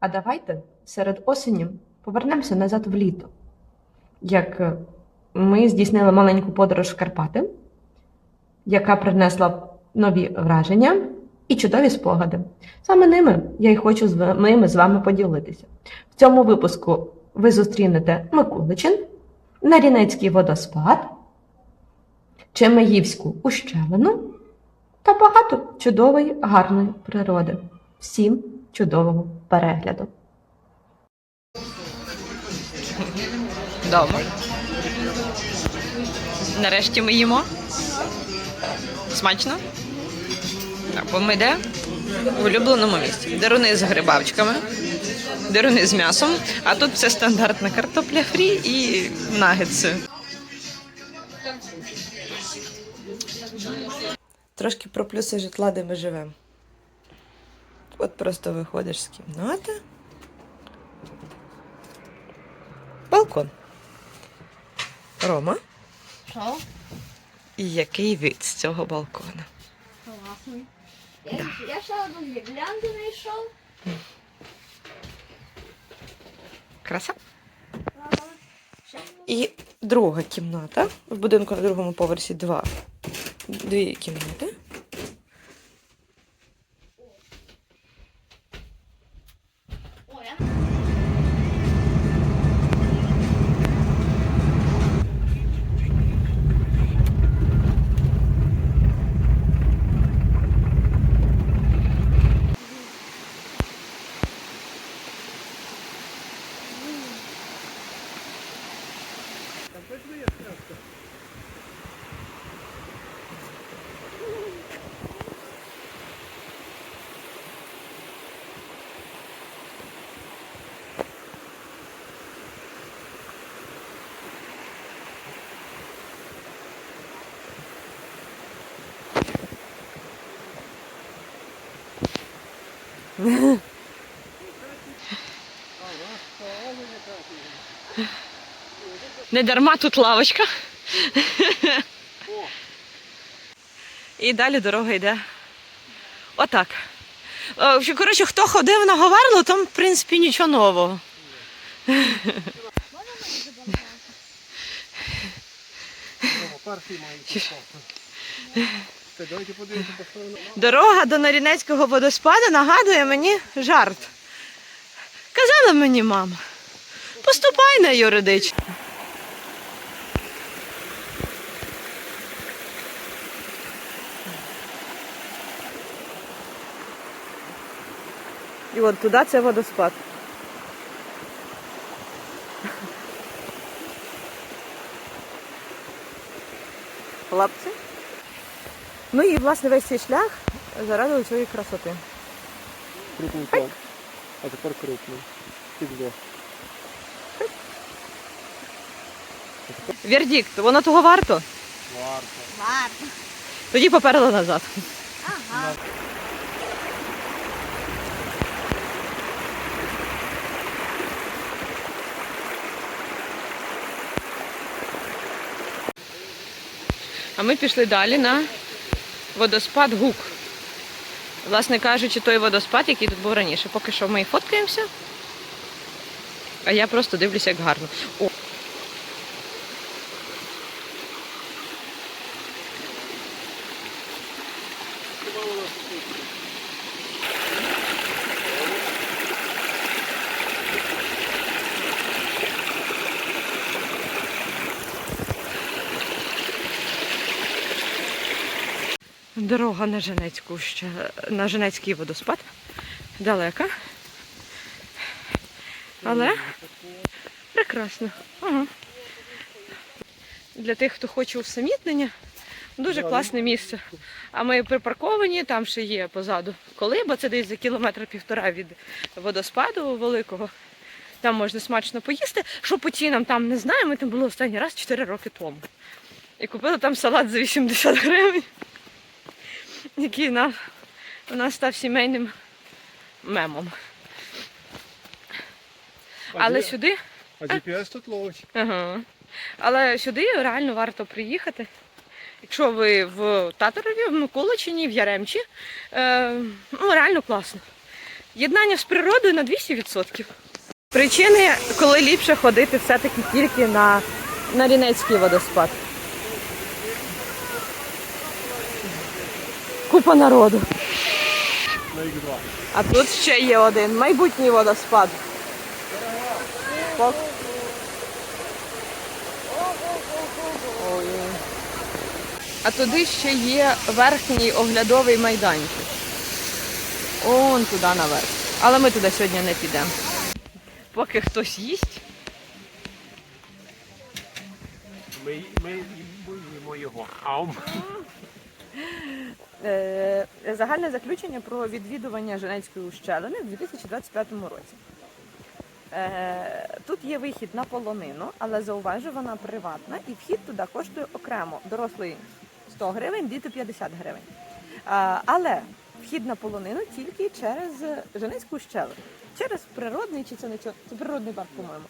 А давайте серед осені повернемося назад в літо. Як е, ми здійснили маленьку подорож в Карпати, яка принесла нові враження і чудові спогади. Саме ними я й хочу з ними з вами поділитися. В цьому випуску ви зустрінете Микуличин, Нарінецький водоспад, Чемеївську ущелину та багато чудової гарної природи. Всім чудового перегляду! Дома. Нарешті ми їмо. Смачно? Бо ми де? В улюбленому місці. Деруни з грибавчиками, деруни з м'ясом, а тут все стандартна картопля фрі і нагетси. Трошки про плюси житла, де ми живемо. От просто виходиш з кімнати. Балкон. Рома. Що? І який вид з цього балкона? Класний. Я, я ще одну гірлянду знайшов. Краса. І друга кімната. В будинку на другому поверсі два. Дві кімнати. Yeah. Не дарма тут лавочка. І далі дорога йде. Отак. Е, Коротше, хто ходив на Говерло, там, в принципі, нічого нового. Дорога до Нарінецького водоспаду нагадує мені жарт. Казала мені мама, поступай на юридичну. І от туди це водоспад. Хлопці. Ну і власне весь цей шлях заради цієї красоти. Крупний план. А тепер крупний. Підлог. Вердикт, воно того варто. Варто. Варто. Тоді поперли назад. Ага. А ми пішли далі на водоспад Гук. Власне кажучи, той водоспад, який тут був раніше. Поки що ми фоткаємося. А я просто дивлюся, як гарно. О, Дорога на Женецьку ще на Женецький водоспад. Далека. Але прекрасно. Ага. Для тих, хто хоче усамітнення, дуже класне місце. А ми припарковані, там ще є позаду колиба, це десь за кілометра півтора від водоспаду великого. Там можна смачно поїсти. Що по цінам там не знаю, ми там були останній раз 4 роки тому. І купили там салат за 80 гривень який на, у нас став сімейним мемом. Але сюди, А GPS тут ловить. ага. але сюди реально варто приїхати. Якщо ви в Татарові, в Миколичині, в Яремчі, е, ну реально класно. єднання з природою на 200%. Причини, коли ліпше ходити все-таки тільки на, на Рінецький водоспад. Купа народу. А тут ще є один майбутній водоспад. Пок- Ой. А туди ще є верхній оглядовий майданчик. Он туди наверх. Але ми туди сьогодні не підемо. Поки хтось їсть. Ми, ми їмо його. Аум. Е, Загальне заключення про відвідування Женецької ущелини в 2025 році. Е, Тут є вихід на полонину, але зауважу, вона приватна і вхід туди коштує окремо. Дорослий 100 гривень, діти 50 гривень. Але вхід на полонину тільки через Женецьку ущелину. Через природний чи це не це природний парк, по-моєму.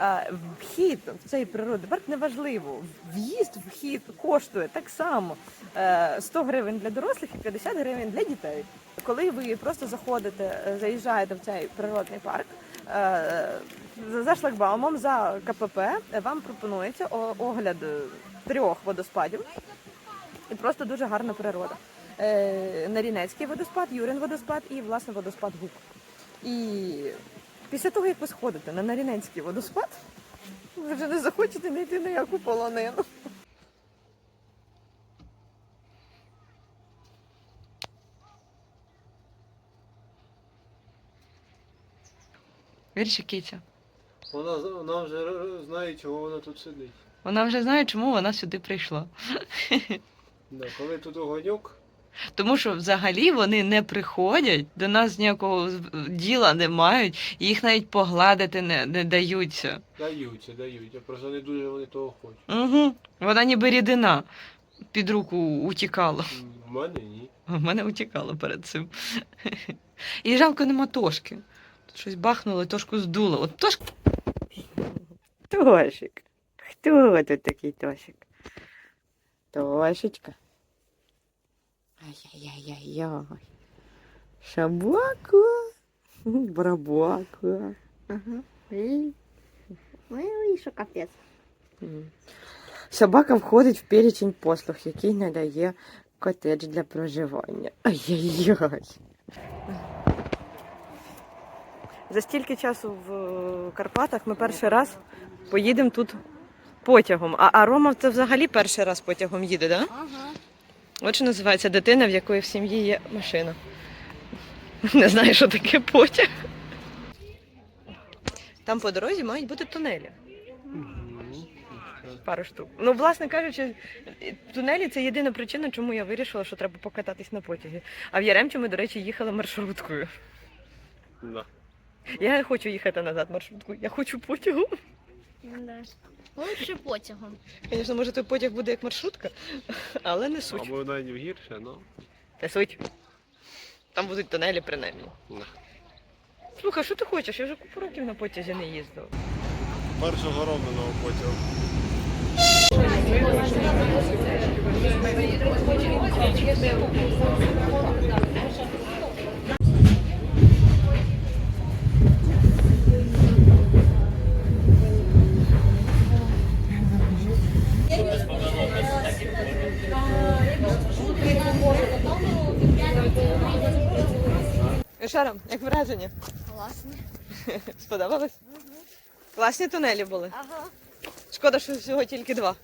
Е, Вхід в цей природний парк неважливо. В'їзд, вхід коштує так само. Е, 100 гривень для дорослих і 50 гривень для дітей. Коли ви просто заходите, е, заїжджаєте в цей природний парк, е, за- шлагбаумом, за КПП е, вам пропонується огляд е, трьох водоспадів. І просто дуже гарна природа. Е, Нарінецький водоспад, Юрин водоспад і власне водоспад Гук. І після того, як ви сходите на Нарінецький водоспад, ви вже не захочете не йти на яку полонину. Вірші киця. Вона, вона вже знає, чого вона тут сидить. Вона вже знає, чому вона сюди прийшла. Да, коли тут огоньок, Тому що взагалі вони не приходять, до нас ніякого діла не мають, їх навіть погладити не, не даються. даються, дають. Просто не дуже вони того хочуть. Угу. Вона ніби рідина під руку утікала. В мене ні. В мене утікала перед цим. І жалко нема тошки. Тут щось бахнуло, і тошку здуло. От тошка. Тошик. Хто тут такий Тошик? Тошечка. Ай-яй-яй-яй. Шабака. Барабака. Ага. Ну і що капець. Собака входить в перечень послуг, який надає котедж для проживання. Ай-яй-яй. За стільки часу в е, Карпатах ми перший раз поїдемо тут потягом. А, а Рома це взагалі перший раз потягом їде, так? Да? Ага. От що називається дитина, в якої в сім'ї є машина. Не знаю, що таке потяг. Там по дорозі мають бути тунелі. Пару штук. Ну, власне кажучи, тунелі це єдина причина, чому я вирішила, що треба покататись на потязі. А в Яремчі ми, до речі, їхали маршруткою. Да. Я не хочу їхати назад маршруткою, я хочу потягом. Да. Лучше потягом. Звісно, може той потяг буде як маршрутка, але не суть. Або навіть гірше, ну. Не суть. Там будуть тунелі принаймні. Да. Слухай, що ти хочеш? Я вже купу років на потязі не їздила. Першого робленого потягу. Шара, як враження? Класно. Сподобалось? Класні тунелі були. Ага. Шкода, що всього тільки два.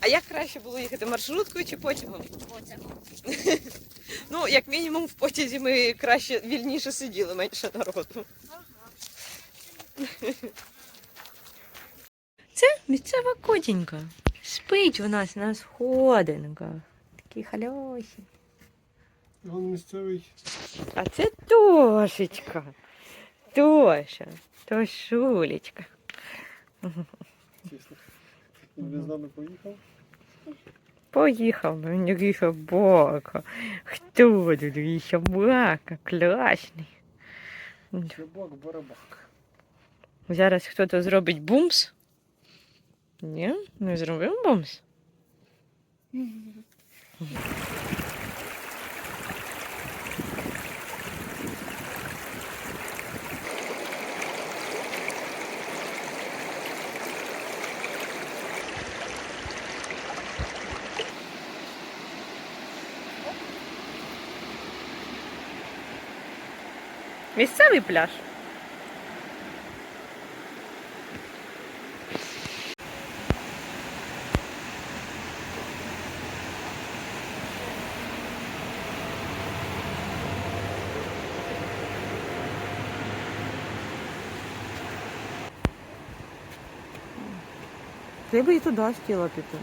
А як краще було їхати маршруткою чи потягом? Потягом. Ну, як мінімум, в потязі ми краще вільніше сиділи, менше народу. Це місцева котінька. Спить у нас на сходинках. Такі хальосі. Він місцевий. А це Тошечка. Тоша. Тошулечка. Чесно. Він з нами поїхав. Поїхав, мені собака. Хто тут твій собака? Класний. Чебак, барабак. Зараз хтось зробить бумс. Ні, не зробив бумс. Місцевий пляж. Ти би і туди хотіла піти.